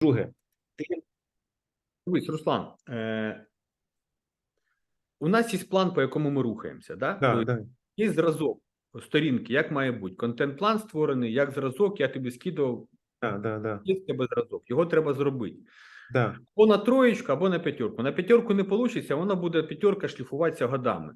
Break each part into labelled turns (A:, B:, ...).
A: Друге,
B: Дивись, Руслан, е, у нас є план, по якому ми рухаємося. Да?
A: да,
B: Ну,
A: да.
B: Є зразок сторінки, як має бути. Контент-план створений, як зразок, я тобі скидував,
A: Да, да, да,
B: є в тебе зразок, його треба зробити.
A: да,
B: Або на троєчку, або на п'ятерку. На п'ятерку не вийде, вона буде п'ятерка шліфуватися годами.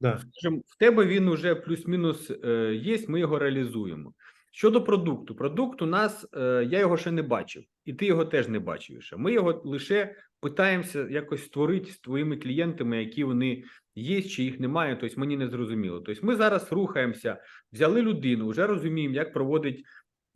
A: да.
B: Скажем, в тебе він уже плюс-мінус е, є, ми його реалізуємо. Щодо продукту, продукт у нас е, я його ще не бачив, і ти його теж не бачив ще. Ми його лише питаємося якось створити з твоїми клієнтами, які вони є, чи їх немає. Тобто мені не зрозуміло. Тобто ми зараз рухаємося, взяли людину, вже розуміємо, як проводить,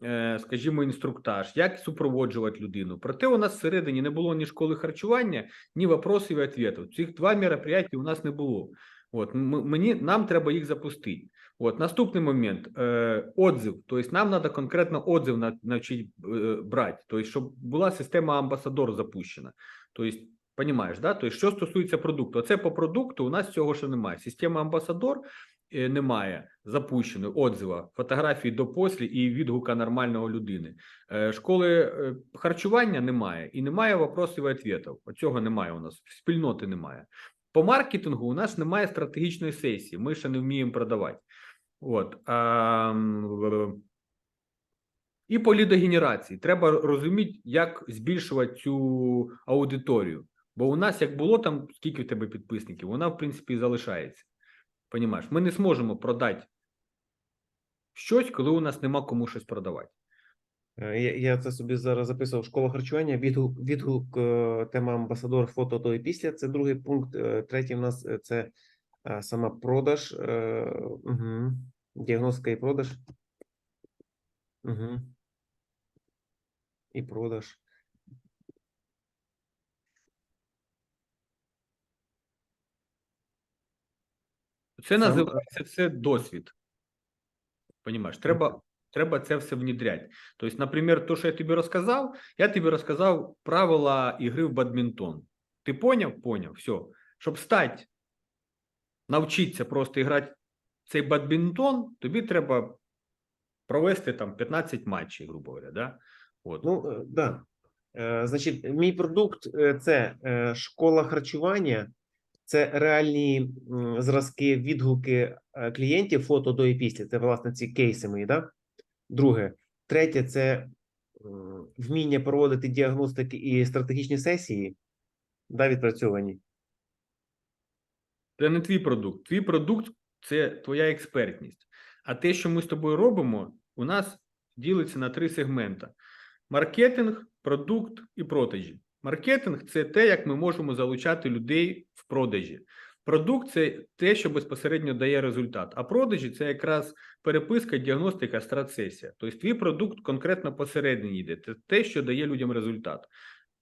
B: е, скажімо, інструктаж, як супроводжувати людину. Проте у нас всередині не було ні школи харчування, ні вопросів і відповідей. Цих два мероприятия у нас не було. От мені нам треба їх запустити. От наступний момент е, отзыв. Тобто нам треба конкретно отзыв на, навчити е, брати. Тобто, щоб була система амбасадор запущена. Тобто, Понімаєш, да? Тобто, що стосується продукту, це по продукту у нас цього ще немає. Система амбасадор е, немає запущеної отзива, фотографії до послі і відгука нормального людини. Е, школи е, харчування немає і немає вопросів і відповідей. Оцього немає у нас, спільноти немає. По маркетингу у нас немає стратегічної сесії. Ми ще не вміємо продавати. От. А, і по лідогенерації. Треба розуміти, як збільшувати цю аудиторію. Бо у нас, як було там, скільки в тебе підписників, вона, в принципі, і залишається. Понімаєш? Ми не зможемо продати щось, коли у нас нема кому щось продавати.
A: Е, Я, я це собі зараз записував школа харчування. Відгук, відгук е, тема амбасадор фото до і після. Це другий пункт. Е, Третій в нас це сама продаж. Діагностика і продаж. Угу. І продаж.
B: Це
A: Сам-
B: називається це досвід. Понімаєш, треба, треба це все внідряти. Тобто, наприклад, то, що я тобі розказав, я тобі розказав правила ігри в бадмінтон. Ти поняв? Поняв, все. Щоб стати, навчитися просто грати цей бадмінтон, тобі треба провести там 15 матчів, грубо говоря. Да? От.
A: Ну, е, да. Е, Значить, мій продукт е, це школа харчування, це реальні зразки, відгуки клієнтів, фото до і після. Це, власне, ці кейси мої, да? Друге. Третє це вміння проводити діагностики і стратегічні сесії, да, відпрацьовані.
B: Це не твій продукт. Твій продукт це твоя експертність. А те, що ми з тобою робимо, у нас ділиться на три сегмента: маркетинг, продукт і продажі. Маркетинг це те, як ми можемо залучати людей в продажі. Продукт це те, що безпосередньо дає результат. А продажі це якраз переписка, діагностика, стратсесія. Тобто твій продукт конкретно посередині йде. Це те, що дає людям результат.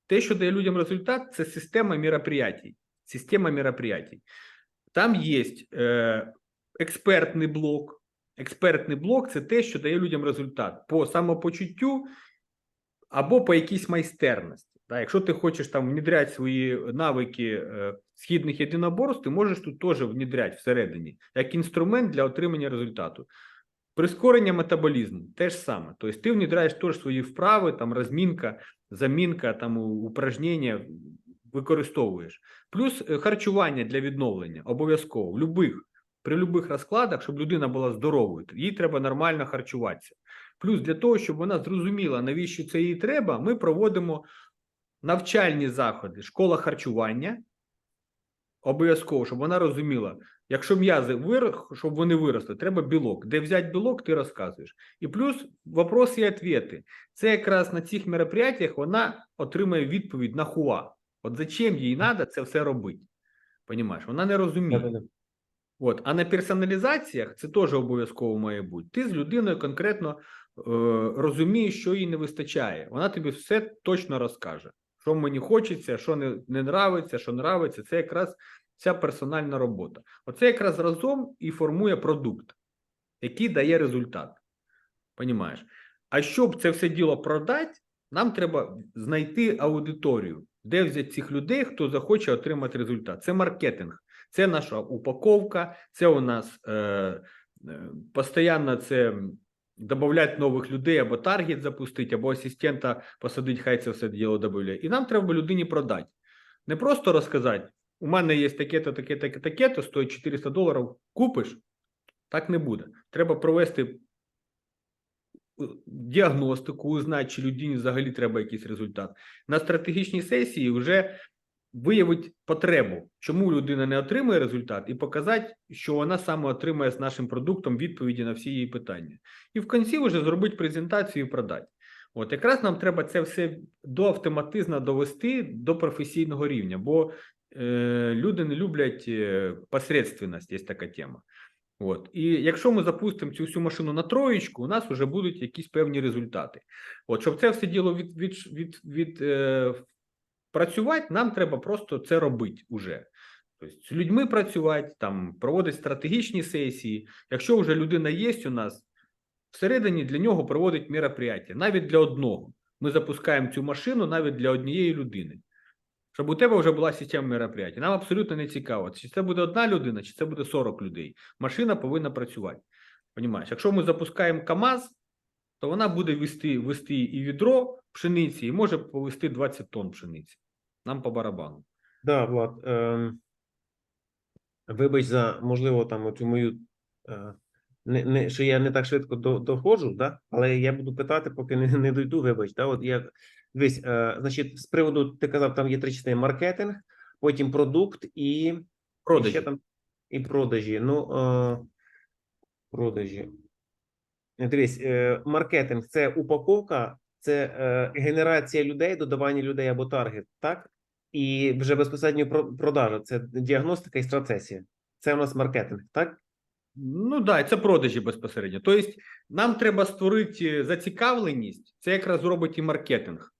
B: Те, що дає людям результат, це система мероприятий. Система мероприятий. Там є е, експертний блок. Експертний блок це те, що дає людям результат по самопочуттю або по якійсь майстерності. Да, якщо ти хочеш там внідряти свої навики е, східних єдиноборств, ти можеш тут теж внідряти всередині як інструмент для отримання результату. Прискорення метаболізму теж саме. Тобто ти внедряєш теж свої вправи, там розмінка, замінка, там упражнення використовуєш. Плюс е, харчування для відновлення обов'язково в любих, при любих розкладах, щоб людина була здоровою, їй треба нормально харчуватися. Плюс для того, щоб вона зрозуміла, навіщо це їй треба, ми проводимо навчальні заходи, школа харчування. Обов'язково, щоб вона розуміла, якщо м'язи вир... щоб вони виросли, треба білок. Де взяти білок, ти розказуєш. І плюс вопроси і відповіді. Це якраз на цих мероприятиях вона отримає відповідь на хуа. От зачем їй треба це все робити? Понімаєш? Вона не розуміє. От, а на персоналізаціях це теж обов'язково має бути. Ти з людиною конкретно е, розумієш, що їй не вистачає. Вона тобі все точно розкаже. Що мені хочеться, що не, не нравиться, що нравиться. Це якраз ця персональна робота. Оце якраз разом і формує продукт, який дає результат. Понімаєш? А щоб це все діло продати, нам треба знайти аудиторію, де взяти цих людей, хто захоче отримати результат. Це маркетинг. Це наша упаковка, це у нас е, е, постійно це додати нових людей, або таргет запустити, або асистента посадити, хай це все діло додає. І нам треба людині продати. Не просто розказати, у мене є таке-то, таке, таке, таке-то, стоїть 400 доларів, купиш. Так не буде. Треба провести е, діагностику, узнати, чи людині взагалі треба якийсь результат. На стратегічній сесії вже виявити потребу, чому людина не отримує результат, і показати, що вона саме отримає з нашим продуктом відповіді на всі її питання. І в кінці вже зробити презентацію і продати. От якраз нам треба це все до автоматизму довести до професійного рівня, бо е, люди не люблять е, посередственність, є така тема. От. І якщо ми запустимо цю всю машину на троєчку, у нас вже будуть якісь певні результати. От, щоб це все діло від, від, від, від, е, працювати, нам треба просто це робити уже. Тобто з людьми працювати, там, проводити стратегічні сесії. Якщо вже людина є у нас, всередині для нього проводить мероприятия, навіть для одного. Ми запускаємо цю машину навіть для однієї людини. Щоб у тебе вже була система мероприятий. Нам абсолютно не цікаво, чи це буде одна людина, чи це буде 40 людей. Машина повинна працювати. Понімаєш? Якщо ми запускаємо КАМАЗ, то вона буде вести, вести і відро пшениці, і може повести 20 тонн пшениці. Нам по барабану.
A: Да, Влад. ем, Вибач за, можливо, там оцю мою. е, Не, не, що я не так швидко до, доходжу, да? але я буду питати, поки не, не дойду, вибач. Да? От я, дивись, е, значить, з приводу, ти казав, там є три частини: маркетинг, потім продукт і, і
B: Продажі.
A: ще там і продажі. Ну, е, продажі. Е, Дивись, е, маркетинг це упаковка, це е, генерація людей, додавання людей або таргет, так? І вже безпосередньо про- продажа це діагностика і страцесія. Це у нас маркетинг, так?
B: Ну да, це продажі безпосередньо. Тобто, нам треба створити зацікавленість, це якраз зробить і маркетинг.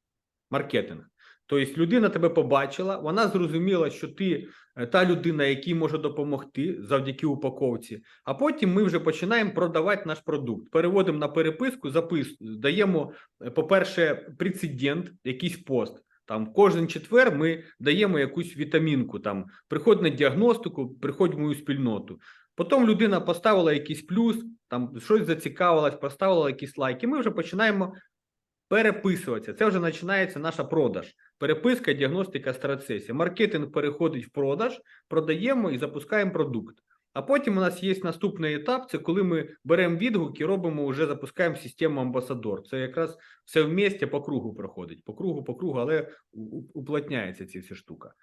B: Маркетинг. Тобто, людина тебе побачила, вона зрозуміла, що ти е, та людина, якій може допомогти завдяки упаковці. А потім ми вже починаємо продавати наш продукт. Переводимо на переписку, запис, даємо, е, по-перше, прецедент, якийсь пост. Там кожен четвер ми даємо якусь вітамінку. Там приходь на діагностику, приходь в мою спільноту. Потім людина поставила якийсь плюс, там щось зацікавилась, поставила якісь лайки. Ми вже починаємо переписуватися. Це вже починається наша продаж. Переписка, діагностика, страцесія. Маркетинг переходить в продаж, продаємо і запускаємо продукт. А потім у нас є наступний етап: це коли ми беремо відгуки, робимо вже запускаємо систему амбасадор. Це якраз все вместе по кругу проходить. По кругу, по кругу, але уплотняється ці всі штука.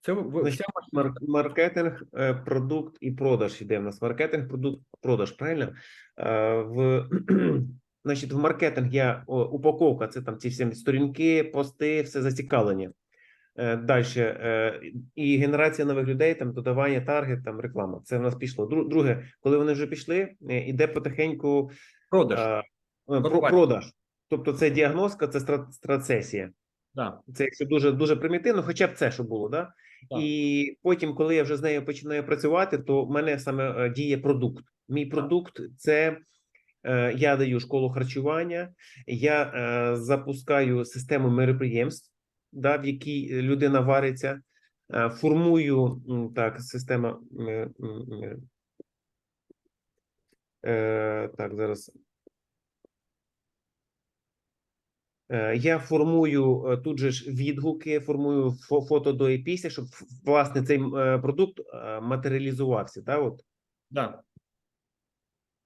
B: Це в- в- вся
A: Мар- маркетинг, е, продукт і продаж іде в нас. Маркетинг, продукт, продаж, правильно? Е, В, значить, в маркетинг я о, упаковка, це там ці всі сторінки, пости, все зацікавлення. Далі і генерація нових людей, там додавання таргет, там реклама. Це в нас пішло. Дру- Друге, коли вони вже пішли, е, іде потихеньку
B: продаж.
A: е, е, про- продаж. Тобто це діагностика, це стра- страцесія.
B: Да.
A: Це якщо дуже дуже примітивно, хоча б це що було, да?
B: Так.
A: І потім, коли я вже з нею починаю працювати, то в мене саме е, діє продукт. Мій продукт це е, я даю школу харчування, я е, запускаю систему мероприємств, да, в якій людина вариться, е, формую так, система. м, Е, так, зараз. Е, Я формую е, тут же ж відгуки, формую фото до і після, щоб власне цей е, продукт е, матеріалізувався. Та, от.
B: Да.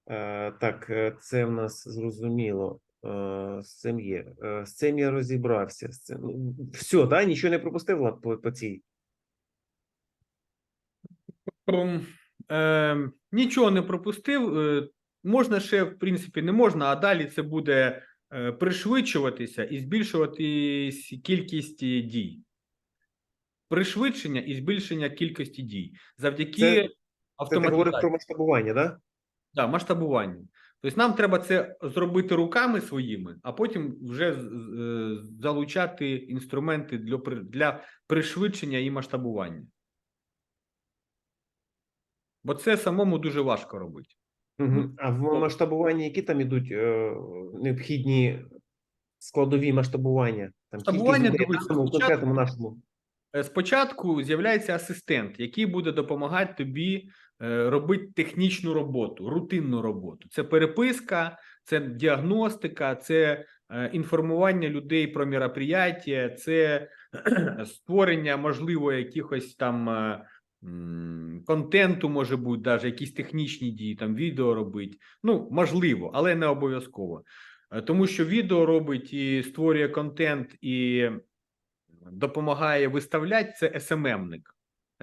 A: Е, Так, е, це в нас зрозуміло. Е, З цим є. Е, З цим я розібрався. З цим. ну, Все, да? Нічого не пропустив Влад, по, по цій.
B: Е, нічого не пропустив. Е, можна ще, в принципі, не можна, а далі це буде пришвидшуватися і збільшувати кількість дій. Пришвидшення і збільшення кількості дій завдяки
A: Це- Це ти говориш про масштабування, да?
B: Да, масштабування. Тобто нам треба це зробити руками своїми, а потім вже е, залучати інструменти для, для пришвидшення і масштабування. Бо це самому дуже важко робити.
A: Угу. А в масштабуванні які там ідуть е, необхідні складові масштабування? Там
B: Масштабування,
A: в конкретному нашому.
B: Е, Спочатку з'являється асистент, який буде допомагати тобі робити технічну роботу, рутинну роботу. Це переписка, це діагностика, це е, інформування людей про мероприятия, це створення, можливо, якихось там е, контенту, може бути, даже якісь технічні дії, там відео робить. Ну, можливо, але не обов'язково. Е, Тому що відео робить і створює контент, і допомагає виставляти це СММник.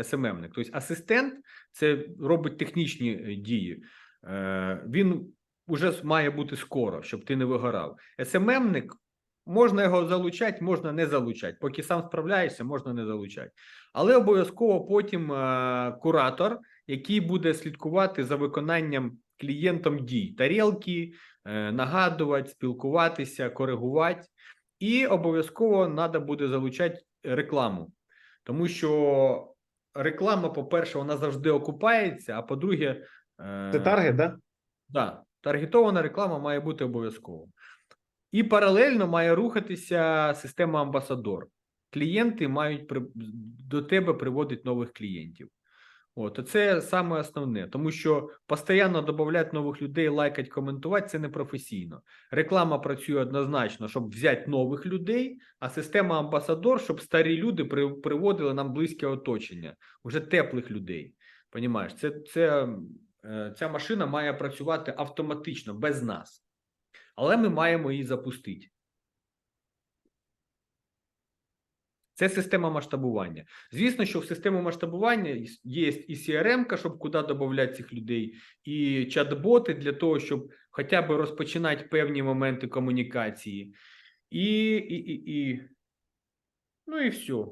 B: СММник. Тобто асистент це робить технічні е, дії. Е, Він вже має бути скоро, щоб ти не вигорав. СММник можна його залучати, можна не залучати. Поки сам справляєшся, можна не залучати. Але обов'язково потім е, куратор, який буде слідкувати за виконанням клієнтом дій, тарілки, нагадувати, спілкуватися, коригувати. І обов'язково треба буде залучати рекламу, тому що реклама, по-перше, вона завжди окупається, а по-друге, е,
A: Це таргет, да?
B: Да, таргетована реклама має бути обов'язково. І паралельно має рухатися система амбасадор. Клієнти мають до тебе приводити нових клієнтів. От, це саме основне, тому що постійно додати нових людей, лайкати, коментувати це непрофесійно. Реклама працює однозначно, щоб взяти нових людей, а система амбасадор, щоб старі люди приводили нам близьке оточення, вже теплих людей. Понімаєш, це, це, е, ця машина має працювати автоматично, без нас. Але ми маємо її запустити. Це система масштабування. Звісно, що в систему масштабування є і CRM, щоб куди додати цих людей, і чат-боти для того, щоб хоча б розпочинати певні моменти комунікації. І, і, і, і, ну і все.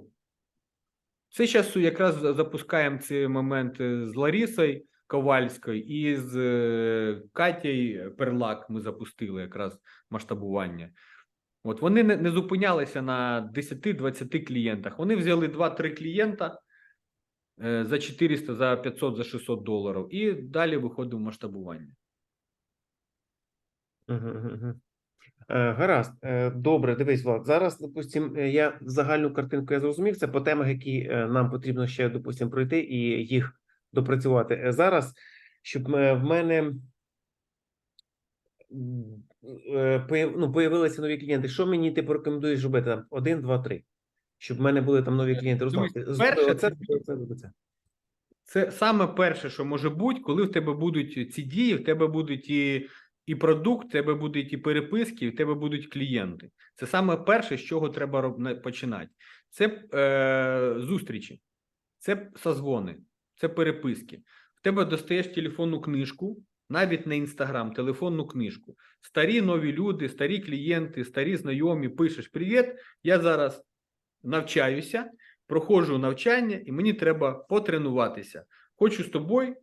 B: Це зараз якраз запускаємо ці моменти з Ларісою Ковальською і з е, Катєю Перлак. Ми запустили якраз масштабування. От вони не, не зупинялися на 10-20 клієнтах. Вони взяли 2-3 клієнта е, за 400, за 500, за 600 доларів, і далі виходить в масштабування.
A: Е, Гаразд, Е, добре, дивись, Влад. Зараз, допустим, е, я загальну картинку я зрозумів. Це по темах, які нам потрібно ще, допустим, пройти і їх допрацювати. Зараз, щоб в мене ну, появилися нові клієнти. Що мені ти порекомендуєш робити там? Один, два, три. Щоб в мене були там нові клієнти.
B: Е, дивись,
A: ти- з-
B: перше, це-
A: оце, оце.
B: Це саме перше, що може бути, коли в тебе будуть ці дії, в тебе будуть і, і продукт, в тебе будуть і переписки, в тебе будуть клієнти. Це саме перше, з чого треба роб- починати. Це е, зустрічі, це созвони, це переписки. В тебе достаєш телефонну книжку, навіть не інстаграм, телефонну книжку. Старі нові люди, старі клієнти, старі знайомі, пишеш: Привіт, я зараз навчаюся, проходжу навчання, і мені треба потренуватися. Хочу з тобою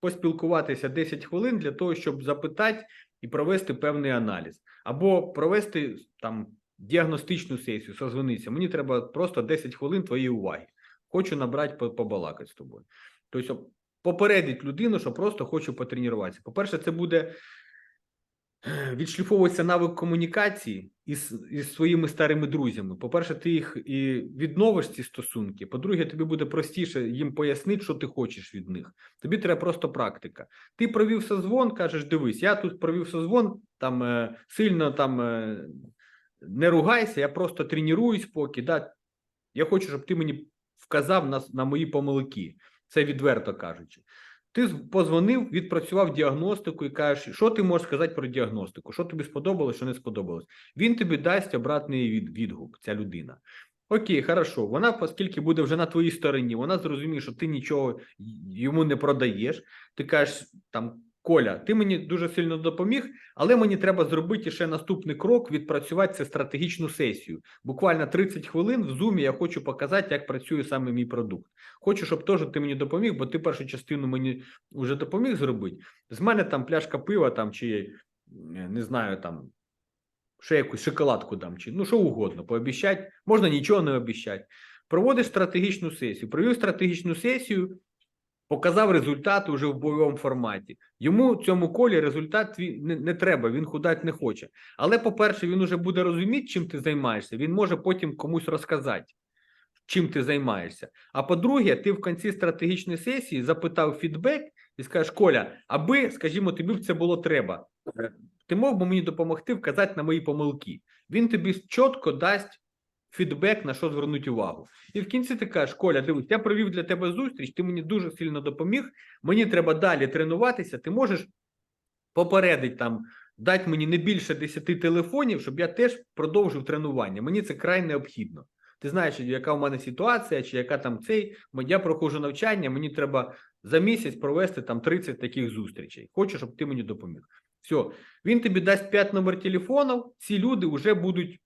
B: поспілкуватися 10 хвилин для того, щоб запитати і провести певний аналіз, або провести там діагностичну сесію, созвонитися. Мені треба просто 10 хвилин твоєї уваги. Хочу набрати побалакати з тобою. Тобто попередить людину, що просто хочу потренуватися. По-перше, це буде е, відшліфовується навик комунікації із, із своїми старими друзями. По-перше, ти їх і відновиш ці стосунки. По-друге, тобі буде простіше їм пояснити, що ти хочеш від них. Тобі треба просто практика. Ти провів созвон, кажеш: дивись, я тут провів созвон, там е, сильно там е, не ругайся, я просто тренуюсь поки. Да? Я хочу, щоб ти мені вказав на, на мої помилки. Це відверто кажучи. Ти позвонив, відпрацював діагностику і кажеш, що ти можеш сказати про діагностику, що тобі сподобалось, що не сподобалось. Він тобі дасть обратний від, відгук, ця людина. Окей, хорошо. Вона, оскільки буде вже на твоїй стороні, вона зрозуміє, що ти нічого йому не продаєш. Ти кажеш там. Коля, ти мені дуже сильно допоміг, але мені треба зробити ще наступний крок, відпрацювати це стратегічну сесію. Буквально 30 хвилин в зумі я хочу показати, як працює саме мій продукт. Хочу, щоб теж ти мені допоміг, бо ти першу частину мені вже допоміг зробити. З мене там пляшка пива там чи е, не знаю там ще якусь шоколадку дам, чи ну що угодно, пообіщать, можна нічого не обіщати. Проводиш стратегічну сесію. Провів стратегічну сесію, показав результати вже в бойовому форматі. Йому цьому колі результат не, не треба, він худати не хоче. Але, по-перше, він уже буде розуміти, чим ти займаєшся. Він може потім комусь розказати. чим ти займаєшся. А по-друге, ти в кінці стратегічної сесії запитав фідбек і скажеш, Коля, аби, скажімо, тобі б це було треба. е, Ти мог би мені допомогти вказати на мої помилки. Він тобі чітко дасть фідбек, на що звернути увагу. І в кінці ти кажеш, Коля, дивись, я провів для тебе зустріч, ти мені дуже сильно допоміг. Мені треба далі тренуватися. Ти можеш попередити там, дати мені не більше 10 телефонів, щоб я теж продовжив тренування. Мені це край необхідно. Ти знаєш, яка у мене ситуація, чи яка там цей. Я проходжу навчання, мені треба за місяць провести там 30 таких зустрічей. Хочу, щоб ти мені допоміг. Все, він тобі дасть 5 номер телефонів, ці люди вже будуть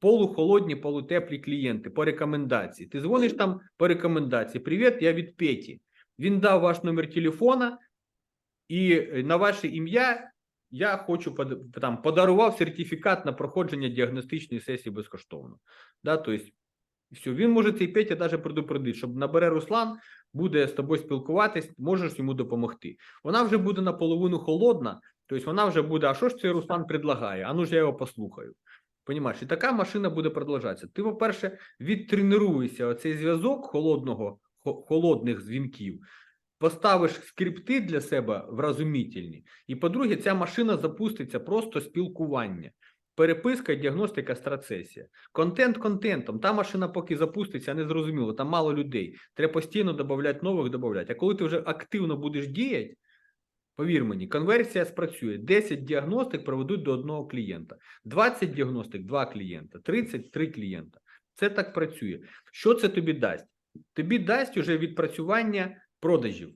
B: полухолодні, полутеплі клієнти по рекомендації. Ти дзвониш там по рекомендації. Привіт, я від Петі. Він дав ваш номер телефона, і е, на ваше ім'я я хочу там подарував сертифікат на проходження діагностичної сесії безкоштовно. Да, тобто, все, він може цей Петя навіть предупредити, щоб набере Руслан, буде з тобою спілкуватись, можеш йому допомогти. Вона вже буде наполовину холодна, тобто вона вже буде, а що ж цей Руслан предлагає? А ну ж я його послухаю. Понімаєш, і така машина буде продовжатися. Ти, по-перше, відтренуєшся оцей зв'язок холодного, холодних дзвінків, поставиш скрипти для себе вразумітельні. І по-друге, ця машина запуститься просто спілкування. Переписка, діагностика, страцесія. Контент контентом. Та машина поки запуститься, не зрозуміло, там мало людей. Треба постійно додавати нових, додавати. А коли ти вже активно будеш діяти, повір мені, конверсія спрацює. 10 діагностик проведуть до одного клієнта, 20 діагностик – два клієнта, 30 – три клієнта. Це так працює. Що це тобі дасть? Тобі дасть уже відпрацювання продажів.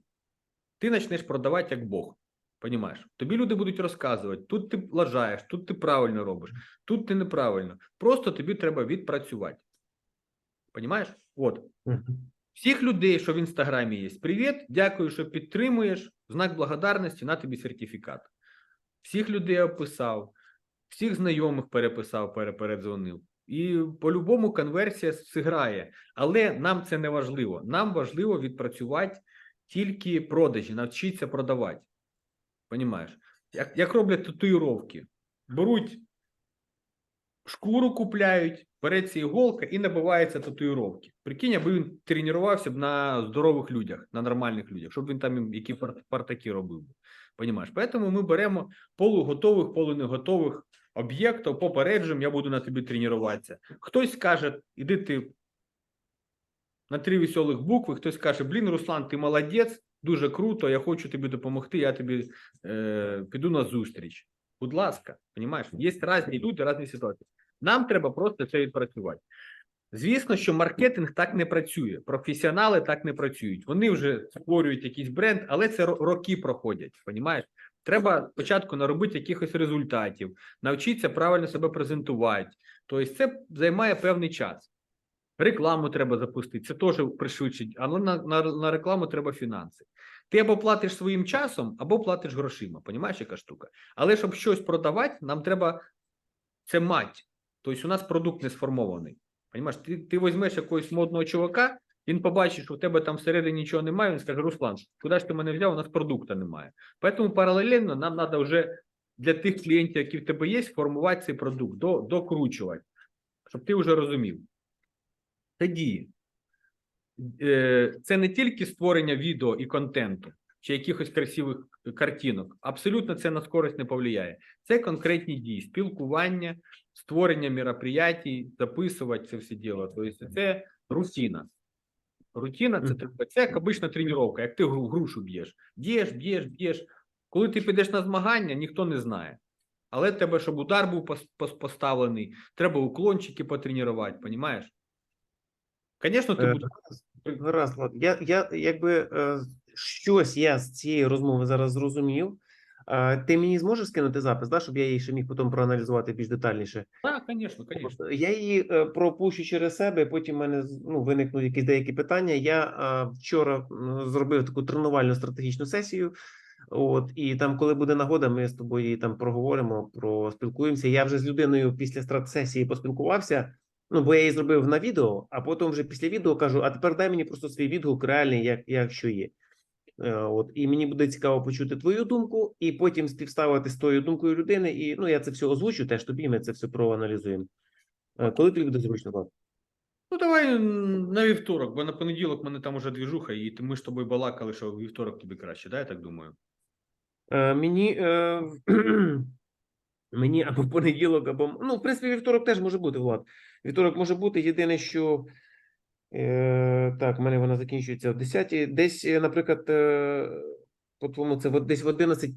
B: Ти почнеш продавати як Бог. Понімаєш? Тобі люди будуть розказувати, тут ти лажаєш, тут ти правильно робиш, тут ти неправильно. Просто тобі треба відпрацювати. Понімаєш? От. Всіх людей, що в інстаграмі є, привіт, дякую, що підтримуєш. Знак благодарності на тобі сертифікат. Всіх людей описав, всіх знайомих переписав, перепередзвонив. І по-любому конверсія зіграє. Але нам це не важливо. Нам важливо відпрацювати тільки продажі, навчитися продавати. Понімаєш? Як, як роблять татуїровки, беруть шкуру купляють, береться іголка і набивається татуїровки. Прикинь, аби він тренувався б на здорових людях, на нормальних людях, щоб він там які партаки робив. би. Понімаєш? Тому ми беремо полуготових, полунеготових об'єктів, попереджуємо, я буду на тобі тренуватися. Хтось скаже, іди ти на три веселих букви, хтось каже, блін, Руслан, ти молодець, дуже круто, я хочу тобі допомогти, я тобі е, піду на зустріч. Будь ласка, понімаєш, є різні люди, різні ситуації. Нам треба просто це відпрацювати. Звісно, що маркетинг так не працює. Професіонали так не працюють. Вони вже створюють якийсь бренд, але це роки проходять. Понімаєш? Треба спочатку наробити якихось результатів, навчитися правильно себе презентувати. Тобто, це займає певний час. Рекламу треба запустити, це теж пришвидшить, але на, на, на рекламу треба фінанси. Ти або платиш своїм часом, або платиш грошима. Понімаєш, яка штука? Але щоб щось продавати, нам треба це мать. Тобто у нас продукт не сформований. Понімаєш, ти, ти візьмеш якогось модного чувака, він побачить, що у тебе там всередині нічого немає, він скаже: Руслан, куди ж ти мене взяв? У нас продукту немає. Тому паралельно нам треба вже для тих клієнтів, які в тебе є, формувати цей продукт, докручувати, щоб ти вже розумів. Тоді е, це не тільки створення відео і контенту чи якихось красивих картинок. Абсолютно це на скорость не повлияє. Це конкретні дії, спілкування, створення мероприятий, записувати це все діло. Тобто це рутина. Рутина це, треба- це як обична тренування, як ти грушу б'єш. Б'єш, б'єш, б'єш. Коли ти підеш на змагання, ніхто не знає. Але треба, щоб удар був пос- пос- поставлений, треба уклончики потренувати, понімаєш? Звісно, ти
A: Е,
B: будеш.
A: Гаразд, Влад. Я, я якби е, щось я з цієї розмови зараз зрозумів. Ти мені зможеш скинути запис, да, щоб я її ще міг потім проаналізувати більш детальніше.
B: Так, звісно, звісно.
A: Я її е, пропущу через себе, потім в мене ну, виникнуть якісь деякі питання. Я вчора зробив таку тренувальну стратегічну сесію. От, і там, коли буде нагода, ми з тобою там проговоримо, проспілкуємося. Я вже з людиною після стратсесії поспілкувався. Ну, бо я її зробив на відео, а потім вже після відео кажу: а тепер дай мені просто свій відгук реальний, як, як що є. Е, От, і мені буде цікаво почути твою думку, і потім співставити з тою думкою людини. І ну я це все озвучу, теж тобі ми це все проаналізуємо. Е, Коли тобі буде зручно, Влад?
B: Ну, давай на вівторок, бо на понеділок мене там уже двіжуха, і ми з тобою балакали, що вівторок тобі краще, да, я так думаю.
A: Е, мені, е, мені або понеділок, або. Ну, в принципі, вівторок теж може бути, Влад. Вівторок може бути. Єдине, що. Е, так, в мене вона закінчується о 10 Десь, е, наприклад, е, по-твоєму, це десь в 11